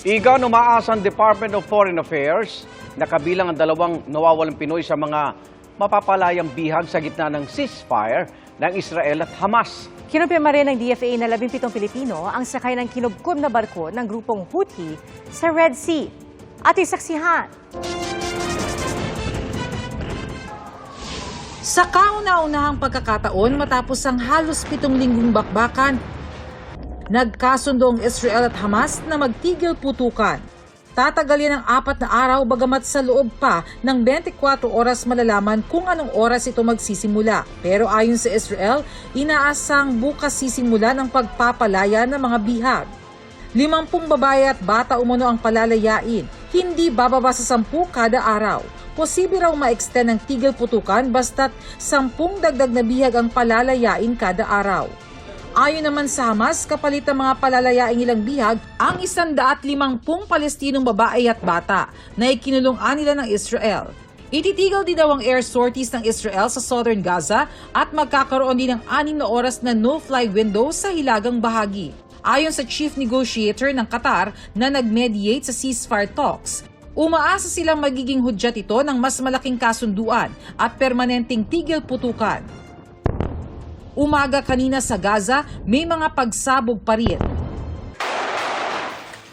Igan umaasa ang Department of Foreign Affairs na kabilang ang dalawang nawawalang Pinoy sa mga mapapalayang bihag sa gitna ng ceasefire ng Israel at Hamas. Kinumpirma rin ng DFA na 17 Pilipino ang sakay ng kinubkob na barko ng grupong Houthi sa Red Sea. At isaksihan, Sa kauna-unahang pagkakataon matapos ang halos pitong linggong bakbakan, nagkasundo ang Israel at Hamas na magtigil putukan. Tatagal yan ng apat na araw bagamat sa loob pa ng 24 oras malalaman kung anong oras ito magsisimula. Pero ayon sa Israel, inaasang bukas sisimula ng pagpapalaya ng mga bihag. Limampung babae at bata umano ang palalayain, hindi bababa sa sampu kada araw. Posible raw ma-extend ang tigil putukan basta't sampung dagdag na bihag ang palalayain kada araw. Ayon naman sa Hamas, kapalit ng mga palalayaing ilang bihag, ang isandaat limampung Palestinong babae at bata na ikinulungan nila ng Israel. Ititigil din daw ang air sorties ng Israel sa southern Gaza at magkakaroon din ng anim na oras na no-fly window sa hilagang bahagi. Ayon sa chief negotiator ng Qatar na nag-mediate sa ceasefire talks, umaasa silang magiging hudyat ito ng mas malaking kasunduan at permanenteng tigil putukan. Umaga kanina sa Gaza, may mga pagsabog pa rin.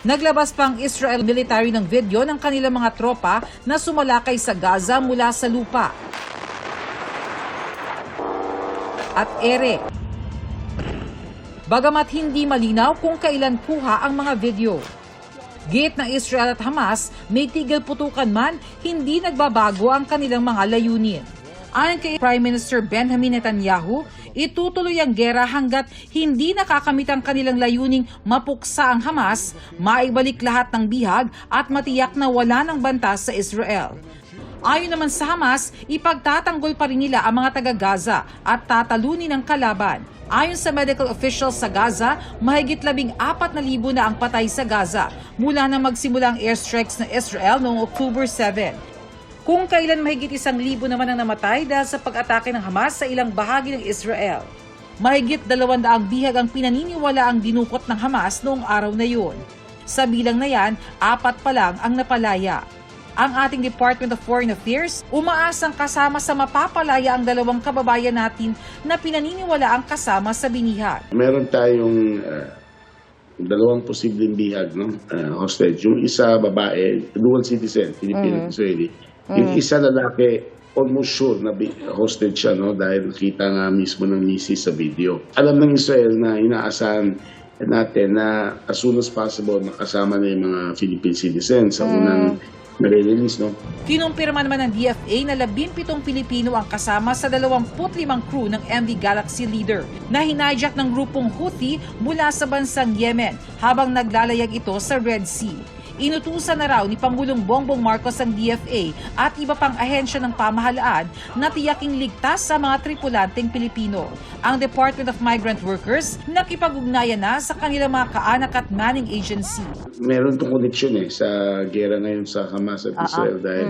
Naglabas pa ang Israel military ng video ng kanilang mga tropa na sumalakay sa Gaza mula sa lupa. At ere. Bagamat hindi malinaw kung kailan kuha ang mga video. Gate ng Israel at Hamas, may tigil putukan man, hindi nagbabago ang kanilang mga layunin. Ayon kay Prime Minister Benjamin Netanyahu, itutuloy ang gera hanggat hindi nakakamit ang kanilang layuning mapuksa ang Hamas, maibalik lahat ng bihag at matiyak na wala ng banta sa Israel. Ayon naman sa Hamas, ipagtatanggol pa rin nila ang mga taga-Gaza at tatalunin ang kalaban. Ayon sa medical officials sa Gaza, mahigit labing apat na libo na ang patay sa Gaza mula na magsimula ang airstrikes ng Israel noong October 7. Kung kailan mahigit isang libo naman ang namatay dahil sa pag-atake ng Hamas sa ilang bahagi ng Israel. Mahigit dalawandaang bihag ang pinaniniwala ang dinukot ng Hamas noong araw na yun. Sa bilang na yan, apat pa lang ang napalaya. Ang ating Department of Foreign Affairs umaasang kasama sa mapapalaya ang dalawang kababayan natin na pinaniniwala ang kasama sa binihag. Meron tayong ah, dalawang posibleng bihag, no? ah, hostage. Yung isa babae, dual citizen, Filipino at Israeli. Yung isa lalaki, almost sure na hostage siya, no? Dahil nakita nga mismo ng misis sa video. Alam ng Israel na inaasahan natin na as soon as possible makasama na yung mga Philippine citizens sa unang nare-release, no? Kinumpirma naman ng DFA na 17 Pilipino ang kasama sa 25 crew ng MV Galaxy Leader na hinijack ng grupong Houthi mula sa bansang Yemen habang naglalayag ito sa Red Sea. Inutusan na raw ni Pangulong Bongbong Marcos ang DFA at iba pang ahensya ng pamahalaan na tiyaking ligtas sa mga tripulanteng Pilipino. Ang Department of Migrant Workers nakipag-ugnayan na sa kanilang mga kaanak at manning agency. meron tong connection eh sa gera ngayon sa Hamas at Israel dahil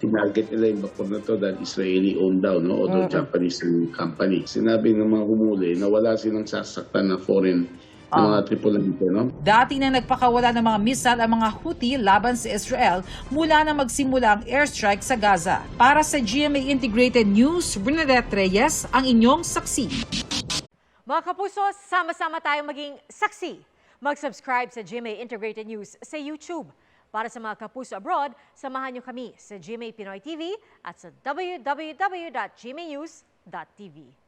tinarget nila yung bakor na to dahil Israeli owned daw, no? Although Japanese yung company. Sinabi ng mga humuli na wala silang sasaktan na foreign ng mga tripulante, no? Dati na nagpakawala ng mga missile ang mga Houthi laban sa Israel mula na magsimula ang airstrike sa Gaza. Para sa GMA Integrated News, Bernadette Reyes, ang inyong saksi. mga kapuso, sama-sama tayong maging saksi. Mag-subscribe sa GMA Integrated News sa YouTube. Para sa mga kapuso abroad, samahan niyo kami sa GMA Pinoy TV at sa www.gmanews.tv.